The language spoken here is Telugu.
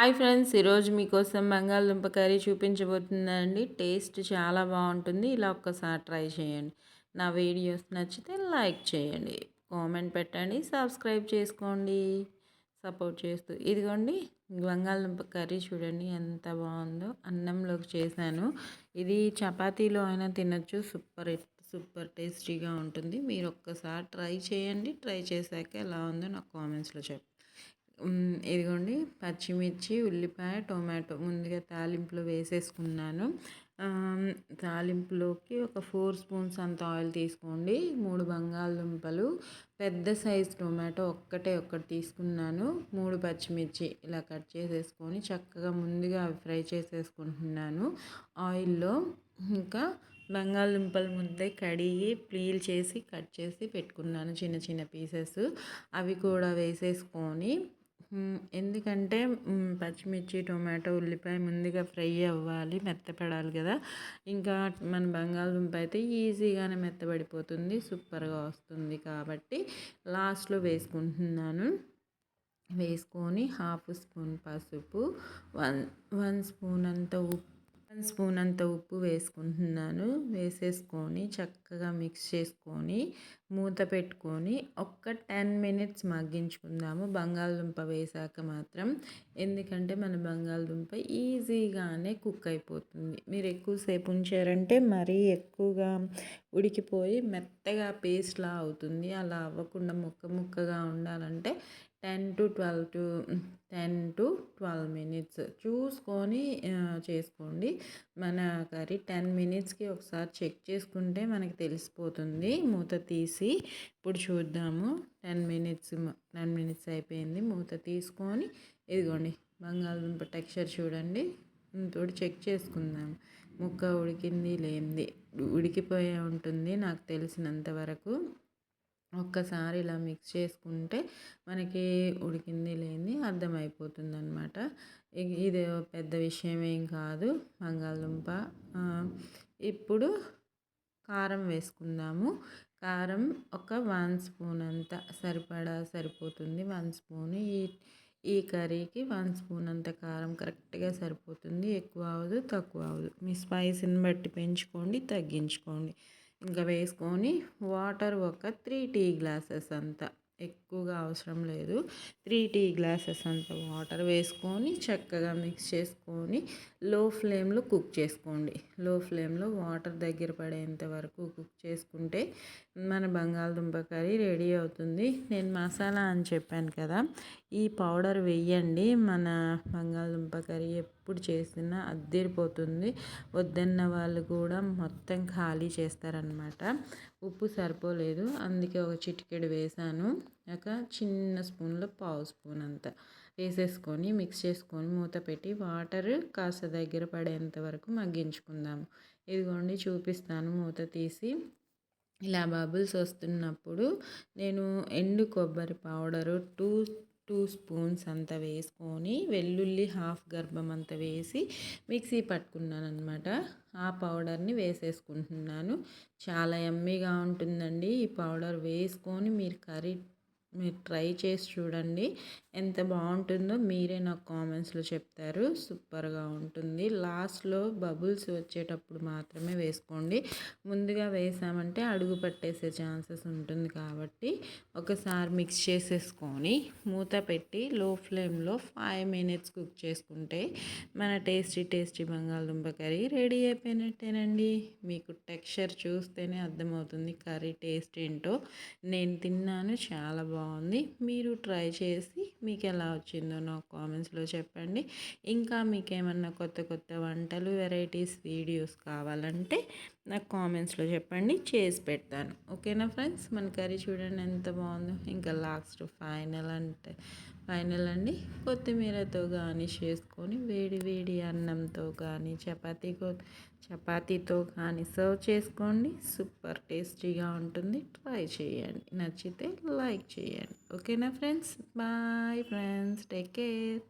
హాయ్ ఫ్రెండ్స్ ఈరోజు మీకోసం బంగాళదుంప కర్రీ చూపించబోతుందండి టేస్ట్ చాలా బాగుంటుంది. ఇలా ఒక్కసారి ట్రై చేయండి. నా వీడియోస్ నచ్చితే లైక్ చేయండి కామెంట్ పెట్టండి సబ్స్క్రైబ్ చేసుకోండి. సపోర్ట్ చేస్తూ ఇదిగోండి బంగాళదుంప కర్రీ చూడండి ఎంత బాగుందో. అన్నంలోకి చేశాను. ఇది చపాతీలో అయినా తినచ్చు. సూపర్ సూపర్ టేస్టీగా ఉంటుంది. మీరు ఒక్కసారి ట్రై చేయండి. ట్రై చేశాక ఎలా ఉందో నాకు కామెంట్స్లో చెప్పండి. ఇదిగోండి పచ్చిమిర్చి ఉల్లిపాయ టొమాటో. ముందుగా తాలింపులో వేసేసుకున్నాను. తాలింపులోకి ఒక ఫోర్ స్పూన్స్ అంత ఆయిల్ తీసుకోండి. మూడు బంగాళదుంపలు పెద్ద సైజ్ టొమాటో ఒక్కటే ఒక్కటి తీసుకున్నాను. మూడు పచ్చిమిర్చి ఇలా కట్ చేసేసుకొని చక్కగా ముందుగా అవి ఫ్రై చేసేసుకుంటున్నాను. ఆయిల్లో ఇంకా బంగాళదుంపలు ముద్ద కడిగి ప్లీల్ చేసి కట్ చేసి పెట్టుకున్నాను చిన్న చిన్న పీసెస్. అవి కూడా వేసేసుకొని ఎందుకంటే పచ్చిమిర్చి టొమాటో ఉల్లిపాయ ముందుగా ఫ్రై అవ్వాలి మెత్తపడాలి కదా. ఇంకా మన బంగాళదుంప అయితే ఈజీగానే మెత్తబడిపోతుంది సూపర్గా వస్తుంది కాబట్టి లాస్ట్లో వేసుకుంటున్నాను. వేసుకొని హాఫ్ స్పూన్ పసుపు వన్ వన్ స్పూన్ అంత ఉప్పు స్పూన్ అంత ఉప్పు వేసుకుంటున్నాను. వేసేసుకొని చక్కగా మిక్స్ చేసుకొని మూత పెట్టుకొని ఒక్క టెన్ మినిట్స్ మగ్గించుకుందాము. బంగాళదుంప వేసాక మాత్రం. ఎందుకంటే మన బంగాళదుంప ఈజీగానే కుక్ అయిపోతుంది. మీరు ఎక్కువసేపు ఉంచారంటే మరీ ఎక్కువగా ఉడికిపోయి మెత్తగా పేస్ట్లా అవుతుంది. అలా అవ్వకుండా ముక్క ముక్కగా ఉండాలంటే ten to twelve to ten to twelve minutes చూసుకొని చేసుకోండి. మన కర్రీ టెన్ మినిట్స్కి ఒకసారి చెక్ చేసుకుంటే మనకి తెలిసిపోతుంది. మూత తీసి ఇప్పుడు చూద్దాము. టెన్ మినిట్స్ టెన్ మినిట్స్ అయిపోయింది. మూత తీసుకొని ఇదిగోండి బంగాళదుంప టెక్స్చర్ చూడండి. తోటి చెక్ చేసుకుందాం ముక్క ఉడికింది లేనిది ఉడికిపోయే ఉంటుంది నాకు తెలిసినంత వరకు. ఒక్కసారి ఇలా మిక్స్ చేసుకుంటే మనకి ఉడికింది లేని అర్థమైపోతుంది అనమాట ఇది పెద్ద విషయం ఏం కాదు. బంగాళదుంప ఇప్పుడు కారం వేసుకుందాము. కారం ఒక వన్ స్పూన్ అంత సరిపడా సరిపోతుంది. వన్ స్పూన్ ఈ ఈ కర్రీకి వన్ స్పూన్ అంత కారం కరెక్ట్గా సరిపోతుంది. ఎక్కువ అవ్వదు తక్కువ అవ్వదు మీ స్పైసీని బట్టి పెంచుకోండి తగ్గించుకోండి. ఇంకా వేసుకొని వాటర్ ఒక త్రీ టీ గ్లాసెస్ అంత ఎక్కువగా అవసరం లేదు. త్రీ టీ గ్లాసెస్ అంత వాటర్ వేసుకొని చక్కగా మిక్స్ చేసుకొని లో ఫ్లేమ్లో కుక్ చేసుకోండి. లో ఫ్లేమ్లో వాటర్ దగ్గర పడేంత వరకు కుక్ చేసుకుంటే మన బంగాళదుంప కర్రీ రెడీ అవుతుంది. నేను మసాలా అని చెప్పాను కదా ఈ పౌడర్ వెయ్యండి మన బంగాళదుంప కర్రీ ఎప్పుడు చేసినా అద్దెరిపోతుంది. వద్దన్న వాళ్ళు కూడా మొత్తం ఖాళీ చేస్తారనమాట ఉప్పు సరిపోలేదు. అందుకే ఒక చిటికెడు వేసాను. ఒక చిన్న స్పూన్లో పావు స్పూన్ అంత వేసేసుకొని మిక్స్ చేసుకొని మూత పెట్టి వాటర్ కాస్త దగ్గర పడేంత వరకు మగ్గించుకుందాము. ఇదిగోండి చూపిస్తాను. మూత తీసి ఇలా బబుల్స్ వస్తున్నప్పుడు నేను ఎండు కొబ్బరి పౌడరు టూ టూ స్పూన్స్ అంత వేసుకొని వెల్లుల్లి హాఫ్ గర్భం అంత వేసి మిక్సీ పట్టుకున్నాను అనమాట ఆ పౌడర్ని వేసేసుకుంటున్నాను. చాలా ఎమ్మీగా ఉంటుందండి ఈ పౌడర్. వేసుకొని మీరు కర్రీ మీరు ట్రై చేసి చూడండి. ఎంత బాగుంటుందో మీరే నాకు కామెంట్స్లో చెప్తారు. సూపర్గా ఉంటుంది. లాస్ట్లో బబుల్స్ వచ్చేటప్పుడు మాత్రమే వేసుకోండి. ముందుగా వేసామంటే అడుగు పట్టేసే ఛాన్సెస్ ఉంటుంది కాబట్టి ఒకసారి మిక్స్ చేసేసుకొని మూత పెట్టి లో ఫ్లేమ్లో ఫైవ్ మినిట్స్ కుక్ చేసుకుంటే మన టేస్టీ టేస్టీ బంగాళదుంప కర్రీ రెడీ అయిపోయినట్టేనండి. మీకు టెక్స్చర్ చూస్తేనే అర్థమవుతుంది కర్రీ టేస్ట్ ఏంటో. నేను తిన్నాను. చాలా బాగుంది. బాగుంది. మీరు ట్రై చేసి మీకు ఎలా వచ్చిందో నాకు కామెంట్స్లో చెప్పండి. ఇంకా మీకు ఏమన్నా కొత్త కొత్త వంటలు వెరైటీస్ వీడియోస్ కావాలంటే నాకు కామెంట్స్లో చెప్పండి. చేసి పెడతాను. ఓకేనా ఫ్రెండ్స్? మన కర్రీ చూడండి ఎంత బాగుందో. ఇంకా లాస్ట్ ఫైనల్ అంటే ఫైనల్ అండి. కొత్తిమీరతో కానీ చేసుకొని వేడి వేడి అన్నంతో కానీ చపాతీ చపాతీతో కానీ సర్వ్ చేసుకోండి. సూపర్ టేస్టీగా ఉంటుంది. ట్రై చేయండి. నచ్చితే లైక్ చేయండి. ఓకేనా friends? Bye friends. Take care.